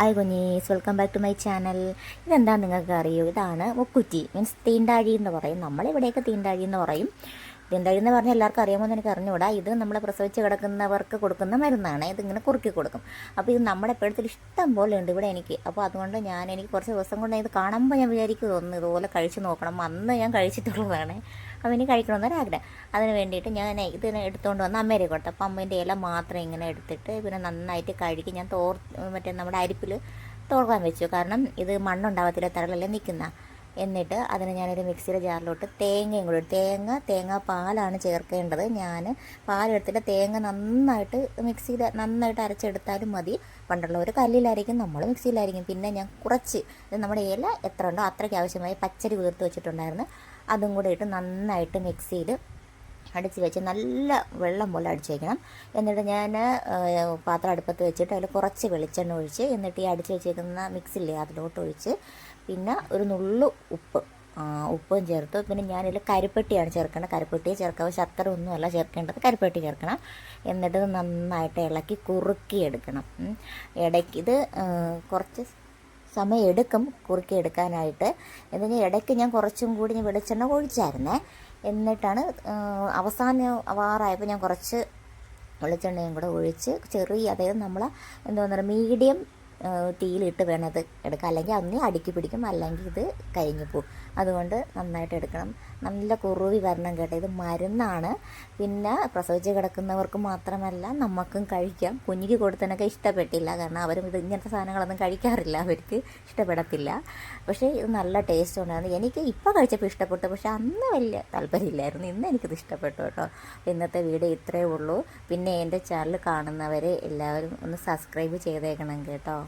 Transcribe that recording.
Hi കുഞ്ഞീസ് welcome back to my channel ഇതെന്താ നിങ്ങൾക്ക് അറിയൂ? ഇതാണ് മുക്കുറ്റി മീൻസ് തീണ്ടാഴി എന്ന് പറയും. നമ്മളിവിടെയൊക്കെ തീണ്ടാഴി എന്ന് പറയും. തീണ്ടാഴി എന്ന് പറഞ്ഞാൽ എല്ലാവർക്കും അറിയാമെന്ന് എനിക്ക് അറിഞ്ഞുകൂടാ. ഇത് നമ്മൾ പ്രസവിച്ച് കിടക്കുന്നവർക്ക് കൊടുക്കുന്ന മരുന്നാണ്. ഇതിങ്ങനെ കുറുക്കി കൊടുക്കും. അപ്പോൾ ഇത് നമ്മുടെ എപ്പോഴത്തിൽ ഇഷ്ടം പോലെ ഉണ്ട് ഇവിടെ എനിക്ക്. അപ്പോൾ അതുകൊണ്ട് ഞാൻ എനിക്ക് കുറച്ച് ദിവസം കൊണ്ട് ഇത് കാണുമ്പോൾ ഞാൻ വിചാരിക്കും തോന്നുന്നു ഇതുപോലെ കഴിച്ച് നോക്കണം. അന്ന് ഞാൻ കഴിച്ചിട്ടുള്ളതാണ്. ഇനി കഴിക്കണമെന്നൊരാഗ്രഹം അതിന് വേണ്ടിയിട്ട് ഞാൻ ഇതിന് എടുത്തുകൊണ്ട് വന്ന് അമ്മേരെ കൊടുത്തു. അപ്പം അമ്മേന്റെ ഇല മാത്രം ഇങ്ങനെ എടുത്തിട്ട് പിന്നെ നന്നായിട്ട് കഴുകി ഞാൻ തോർ മറ്റേ നമ്മുടെ അരിപ്പിൽ തോർക്കാൻ വെച്ചു. കാരണം ഇത് മണ്ണുണ്ടാവത്തില്ല തറലല്ലേ നിൽക്കുന്ന. എന്നിട്ട് അതിന് ഞാനൊരു മിക്സിയുടെ ജാറിലോട്ട് തേങ്ങയും കൂടി. തേങ്ങ തേങ്ങ പാലാണ് ചേർക്കേണ്ടത്. ഞാൻ പാലെടുത്തിട്ട് തേങ്ങ നന്നായിട്ട് മിക്സിയിൽ നന്നായിട്ട് അരച്ചെടുത്താലും മതി. പണ്ടുള്ളവർ കല്ലിലായിരിക്കും നമ്മൾ മിക്സിയിലായിരിക്കും. പിന്നെ ഞാൻ കുറച്ച് നമ്മുടെ ഇല എത്ര ഉണ്ടോ അത്രയ്ക്ക് ആവശ്യമായി പച്ചരി വീർത്ത് വെച്ചിട്ടുണ്ടായിരുന്നു. അതും കൂടെ ഇട്ട് നന്നായിട്ട് മിക്സ് ചെയ്ത് അടിച്ച് വെച്ച് നല്ല വെള്ളം പോലെ അടിച്ച് വയ്ക്കണം എന്നിട്ട് ഞാൻ പാത്രം അടുപ്പത്ത് വെച്ചിട്ട് അതിൽ കുറച്ച് വെളിച്ചെണ്ണ ഒഴിച്ച് എന്നിട്ട് ഈ അടിച്ച് വെച്ചേക്കുന്ന മിക്സില്ലേ അതിലോട്ട് ഒഴിച്ച് പിന്നെ ഒരു നുള്ളു ഉപ്പ് ഉപ്പും ചേർത്ത്. പിന്നെ ഞാനിതിൽ കരിപ്പെട്ടിയാണ് ചേർക്കേണ്ടത്. കരിപ്പെട്ടിയെ ചേർക്കാൻ ശർക്കര ഒന്നുമല്ല ചേർക്കേണ്ടത്. കരിപ്പെട്ടി ചേർക്കണം. എന്നിട്ട് നന്നായിട്ട് ഇളക്കി കുറുക്കി എടുക്കണം ഇടയ്ക്ക് ഇത് കുറച്ച് സമയം എടുക്കും കുറുക്കി എടുക്കാനായിട്ട്. ഇതിന് ഇടയ്ക്ക് ഞാൻ കുറച്ചും കൂടി വെളിച്ചെണ്ണ ഒഴിച്ചായിരുന്നേ. എന്നിട്ടാണ് അവസാന അവാറായപ്പോൾ ഞാൻ കുറച്ച് വെളിച്ചെണ്ണയും കൂടെ ഒഴിച്ച് ചെറിയ അതായത് നമ്മൾ എന്താ പറയുക മീഡിയം തീയിലിട്ട് വേണം അത് എടുക്കുക അല്ലെങ്കിൽ അന്ന് അടുക്കി പിടിക്കും അല്ലെങ്കിൽ ഇത് കരിഞ്ഞു പോകും. അതുകൊണ്ട് നന്നായിട്ട് എടുക്കണം. നല്ല കുറുവി വരണം കേട്ടോ. ഇത് മരുന്നാണ്. പിന്നെ പ്രസവിച്ച് കിടക്കുന്നവർക്ക് മാത്രമല്ല നമുക്കും കഴിക്കാം. കുഞ്ഞിക്ക് കൊടുത്തതിനൊക്കെ ഇഷ്ടപ്പെട്ടില്ല. കാരണം അവരും ഇത് ഇങ്ങനത്തെ സാധനങ്ങളൊന്നും കഴിക്കാറില്ല. അവർക്ക് ഇഷ്ടപ്പെടത്തില്ല. പക്ഷേ ഇത് നല്ല ടേസ്റ്റ് ഉണ്ടായിരുന്നു എനിക്ക് ഇപ്പോൾ കഴിച്ചപ്പോൾ ഇഷ്ടപ്പെട്ടു. പക്ഷേ അന്ന് വലിയ താല്പര്യമില്ലായിരുന്നു. ഇന്ന് എനിക്കിത് ഇഷ്ടപ്പെട്ടു കേട്ടോ. ഇന്നത്തെ വീഡിയോ ഇത്രയേ ഉള്ളൂ. പിന്നെ എന്റെ ചാനൽ കാണുന്നവരെ എല്ലാവരും ഒന്ന് സബ്സ്ക്രൈബ് ചെയ്തേക്കണം കേട്ടോ.